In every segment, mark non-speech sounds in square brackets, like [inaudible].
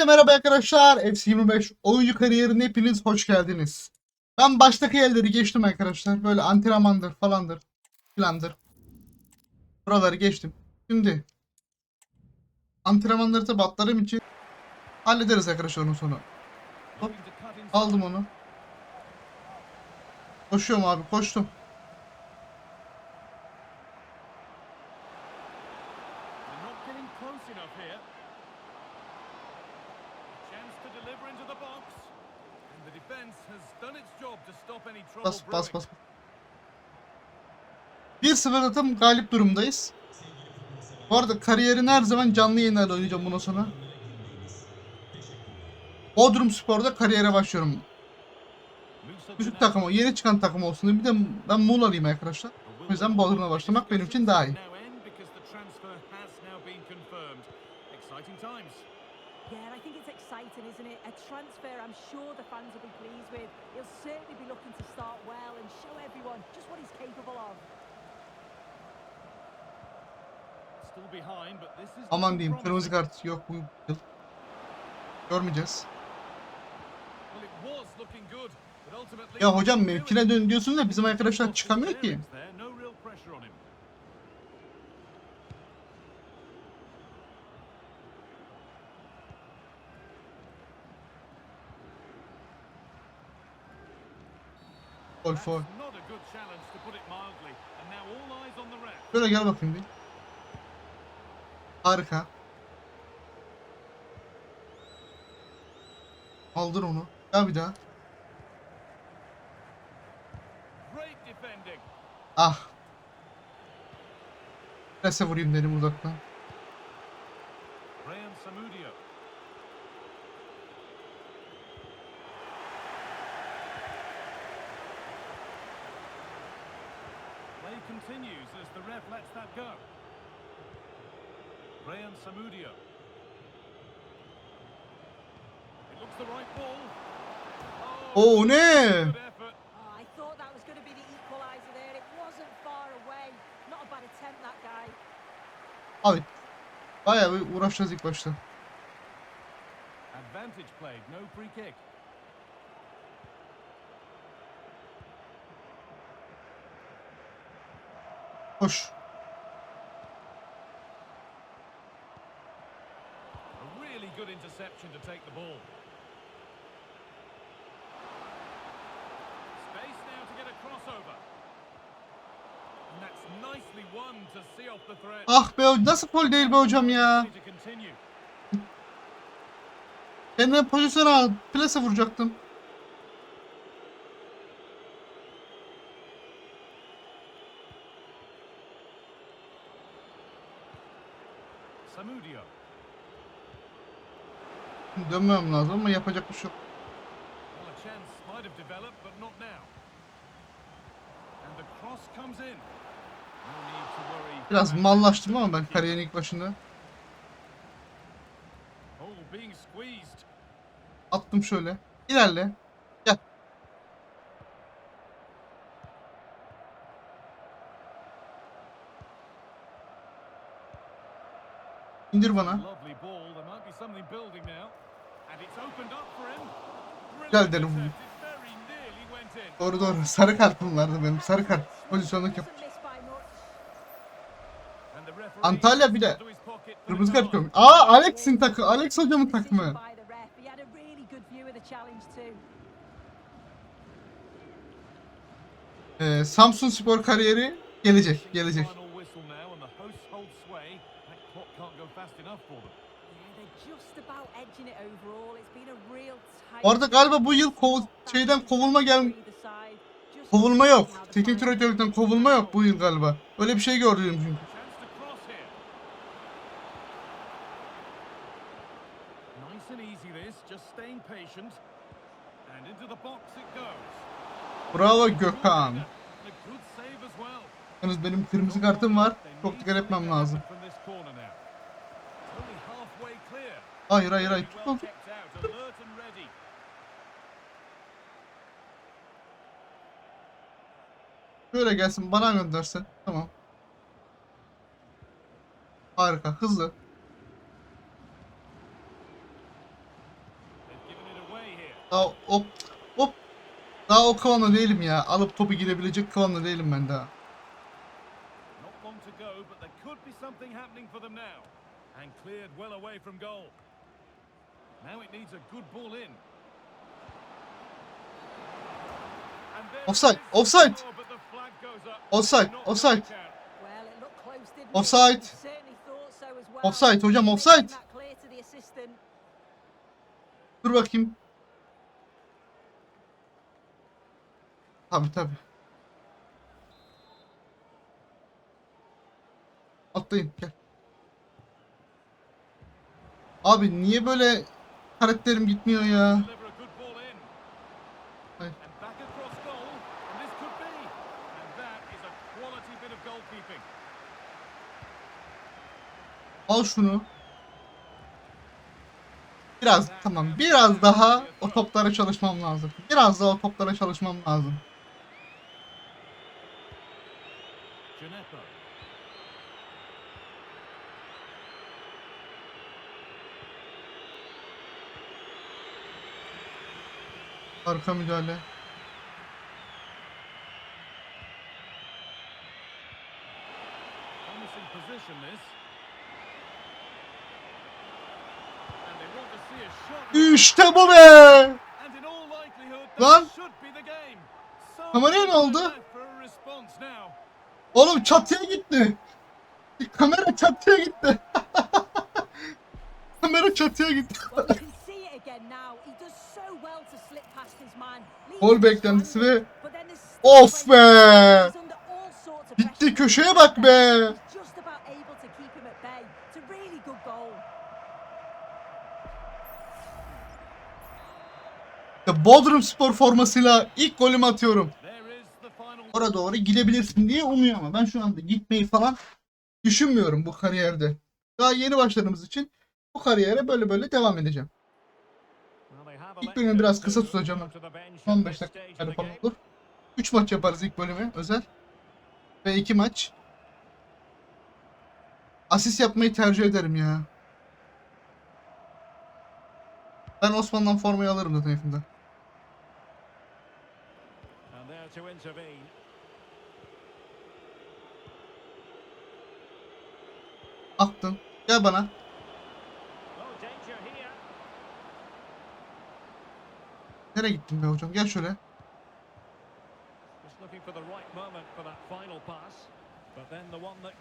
Herkese merhaba arkadaşlar. FC25 oyuncu kariyerine hepiniz hoş geldiniz. Ben baştaki yerleri geçtim arkadaşlar. Böyle antrenmandır falandır filandır. Buraları geçtim. Şimdi antrenmanları tabi atlarım için hallederiz arkadaşlar onun sonu. Hop, aldım onu. Koşuyorum abi koştum. Bas bas brewing. bas. 1-0 atım galip durumdayız. Bu arada kariyerini her zaman canlı yayınlarla oynayacağım bundan sonra. Bodrum Spor'da kariyere başlıyorum. Küçük Canal takım o, yeni çıkan takım olsun. Bir de ben Muğla'lıyım arkadaşlar. O yüzden Bodrum'a başlamak benim için daha iyi. Exciting, isn't it? A transfer I'm sure the fans will be pleased with. He'll certainly be looking to start well and show everyone just what he's capable of. Still behind, but this is Aman diyeyim kırmızı kart yok bu yıl. Görmeyeceğiz. Well, it was looking good, but ultimately- Ya hocam mevkine dön diyorsun da bizim arkadaşlar çıkamıyor ki. There, no real pressure on him. Gol That's foul. not a good challenge to put it mildly. And now all eyes on the ref. Şöyle gel bakayım bir. Harika. Aldır onu. Gel bir daha. Ah. Prese vurayım dedim uzaktan. Continues as the ref lets that go. Graham Samudio. It looks the right ball. Oh, Oo ne? Good effort. Oh, I thought that was going to be the equaliser there. It wasn't far away. Not a bad attempt, that guy. Abi. Bayağı bir uğraşacağız ilk başta. Advantage played, no free kick. Koş. A really good interception to take the ball. Space now to get a crossover. And that's nicely won to see off the threat. Ah be nasıl gol değil be hocam ya. Kendine pozisyon al. Plase vuracaktım. Dönmem lazım ama yapacak bir şey yok. Biraz mallaştım ama ben kariyerin ilk başında. Attım şöyle. İlerle. Gel. İndir bana. Went in. Doğru doğru. Sarı kart bunlardı benim. Sarı kart. Pozisyonluk yap. Antalya for Kırmızı the kart görmüş. Aa Alex'in takı. Alex hocamın takımı. Ee, Samsun Spor kariyeri gelecek. Gelecek. Final whistle now and the hosts hold sway. That clock can't go fast enough for them. Yeah, they're just about edging it overall. It's been a real tight. Bu arada galiba bu yıl kov- şeyden kovulma gel kovulma yok. Teknik direktörlükten kovulma yok bu yıl galiba. Öyle bir şey gördüm çünkü. Bravo Gökhan. Yalnız benim kırmızı kartım var. Çok dikkat etmem lazım. Hayır hayır hayır. Well Tutma. kept out, alert and ready. Şöyle gelsin bana göndersin. Tamam. Harika. Hızlı. Daha hop hop. Daha o kıvamda değilim ya. Alıp topu girebilecek kıvamda değilim ben daha. And cleared well away from goal. Offside, offside. Oh. Offside, offside. Offside. Offside hocam, offside. Dur bakayım. Tabi tabi. Atlayın gel. Abi niye böyle karakterim gitmiyor ya? Al şunu. Biraz tamam biraz daha o toplara çalışmam lazım. Biraz daha o toplara çalışmam lazım. Gineppo. Arka müdahale. Promising position this. And they want to see a shot. here. İşte bu be! Lan! Kameraya ne oldu? Oğlum çatıya gitti. Kamera çatıya gitti. [laughs] Kamera çatıya gitti. Gol beklentisi ve Of be! Pressure. köşeye bak be. Bodrum Spor formasıyla ilk golümü atıyorum. Oraya doğru gidebilirsin diye umuyor ama ben şu anda gitmeyi falan düşünmüyorum bu kariyerde. Daha yeni başladığımız için bu kariyere böyle böyle devam edeceğim. İlk bölümü biraz kısa tutacağım. 15 dakika falan olur. 3 maç yaparız ilk bölümü özel. Ve 2 maç. Asist yapmayı tercih ederim ya. Ben Osman'dan formayı alırım zaten intervene. Aktın. Gel bana. Nereye gittin be hocam? Gel şöyle.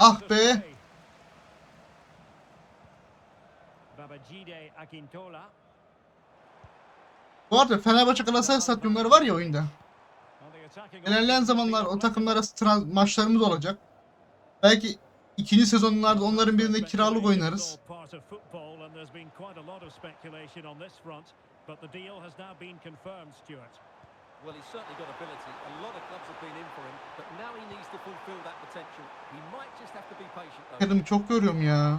Ah be. Bu arada Fenerbahçe Galatasaray stadyumları var ya oyunda. İlerleyen zamanlar o takımlara maçlarımız olacak. Belki ikinci sezonlarda onların birinde kiralık oynarız. But the deal has now been confirmed, Stuart. Well, he's certainly got ability. A lot of clubs have been in for him, but now he needs to fulfil that potential. He might just have to be patient. Kendimi çok görüyorum ya.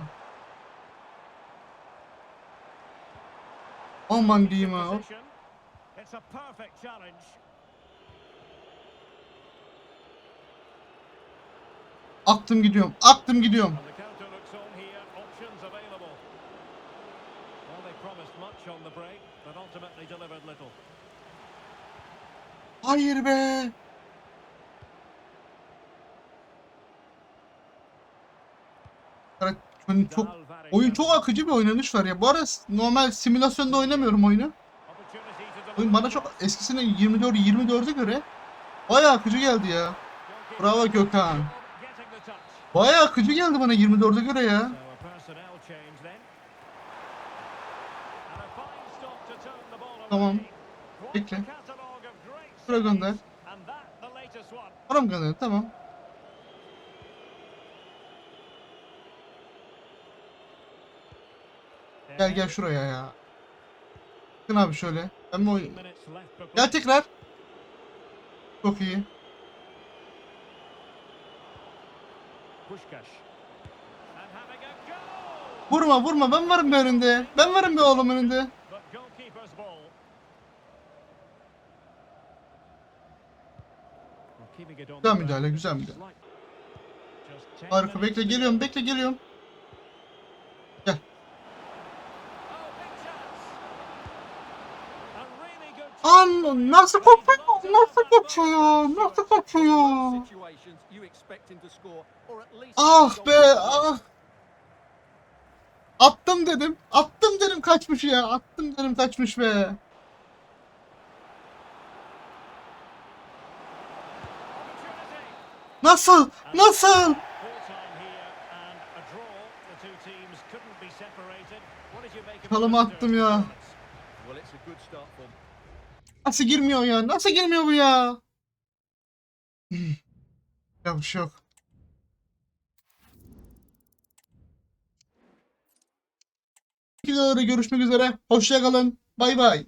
Aman diyeyim ha. It's a perfect challenge. Aktım gidiyorum. Aktım gidiyorum. On the break, but ultimately delivered little. Hayır be. Evet, oyun çok oyun çok akıcı bir oynanış var ya. Bu arada normal simülasyonda oynamıyorum oyunu. Oyun bana çok eskisine 24 24'e göre bayağı akıcı geldi ya. Bravo Gökhan. Bayağı akıcı geldi bana 24'e göre ya. So a personnel change then. And a fine stop to turn the ball away. Tamam. Bekle. saves, gönder. Param gönder tamam. Gel gel şuraya ya. Bakın abi şöyle. Ben for Gel tekrar. Çok iyi. Vurma vurma ben varım bir önünde. Ben varım bir oğlum önünde. But goalkeeper's ball. Well, keeping it on Güzel müdahale, güzel müdahale. Just 10 Harika bekle geliyorum bekle geliyorum. Good An nasıl kopuyor? Nasıl kaçıyor? Nasıl kaçıyor? Situations you expect him to score, or at least Ah be ah. Attım dedim. Attım dedim kaçmış ya. Attım dedim kaçmış be. Opportunity. Nasıl? Nasıl? Full time here and a draw. The two teams couldn't be separated. What did you make of Kalama the attım visitor's ya. performance? Well, it's a good start for them. Nasıl girmiyor ya? Nasıl girmiyor bu ya? [clears throat] ya bir şey yok. Görüşmek üzere. Hoşça kalın. Bay bay.